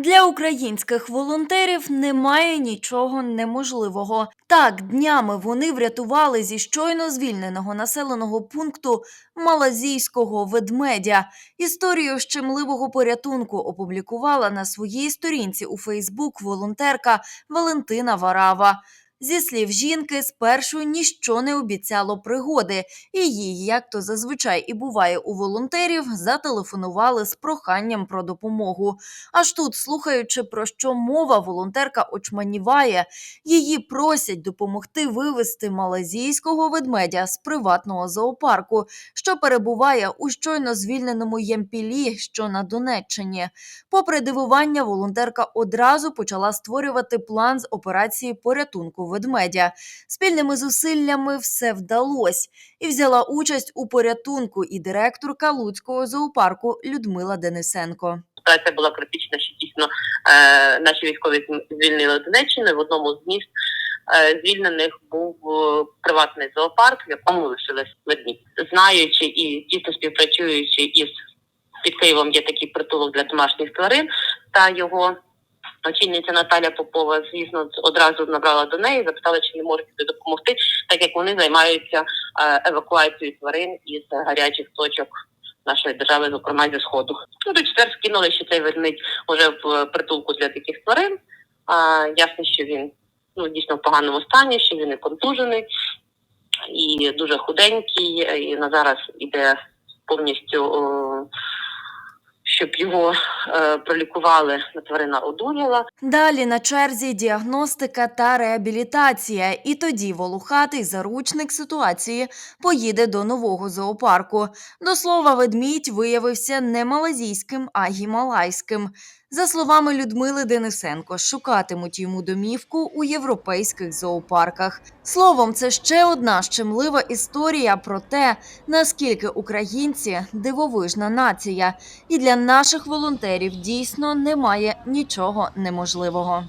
Для українських волонтерів немає нічого неможливого. Так, днями вони врятували зі щойно звільненого населеного пункту малазійського ведмедя. Історію щемливого порятунку опублікувала на своїй сторінці у Фейсбук волонтерка Валентина Варава. Зі слів жінки, спершу ніщо не обіцяло пригоди, і їй, як то зазвичай і буває у волонтерів, зателефонували з проханням про допомогу. Аж тут, слухаючи про що мова, волонтерка очманіває. Її просять допомогти вивезти малазійського ведмедя з приватного зоопарку, що перебуває у щойно звільненому Ямпілі, що на Донеччині. Попри дивування, волонтерка одразу почала створювати план з операції порятунку ведмедя. Спільними зусиллями все вдалося, і взяла участь у порятунку і директорка Луцького зоопарку Людмила Денисенко. ситуація була критична, що дійсно е, наші військові звільнили Донеччину. В одному з міст е, звільнених був е, приватний зоопарк, в якому лишились ведмідь. Знаючи і тісно співпрацюючи із під Києвом є такий притулок для домашніх тварин та його. Очільниця Наталя Попова, звісно, одразу набрала до неї, запитала, чи не можуть допомогти, так як вони займаються е, евакуацією тварин із гарячих точок нашої держави, зокрема зі сходу. Ну, до четвер скинули, що цей ведмідь уже в притулку для таких тварин. А, ясно, що він ну, дійсно в поганому стані, що він і контужений і дуже худенький, і на зараз іде повністю, о, щоб його е, пролікували, тварина одужала. Далі на черзі діагностика та реабілітація, і тоді волохатий заручник ситуації поїде до нового зоопарку. До слова, ведмідь виявився не малазійським, а гімалайським. За словами Людмили Денисенко, шукатимуть йому домівку у європейських зоопарках. Словом, це ще одна щемлива історія про те, наскільки українці дивовижна нація, і для наших волонтерів дійсно немає нічого неможливого.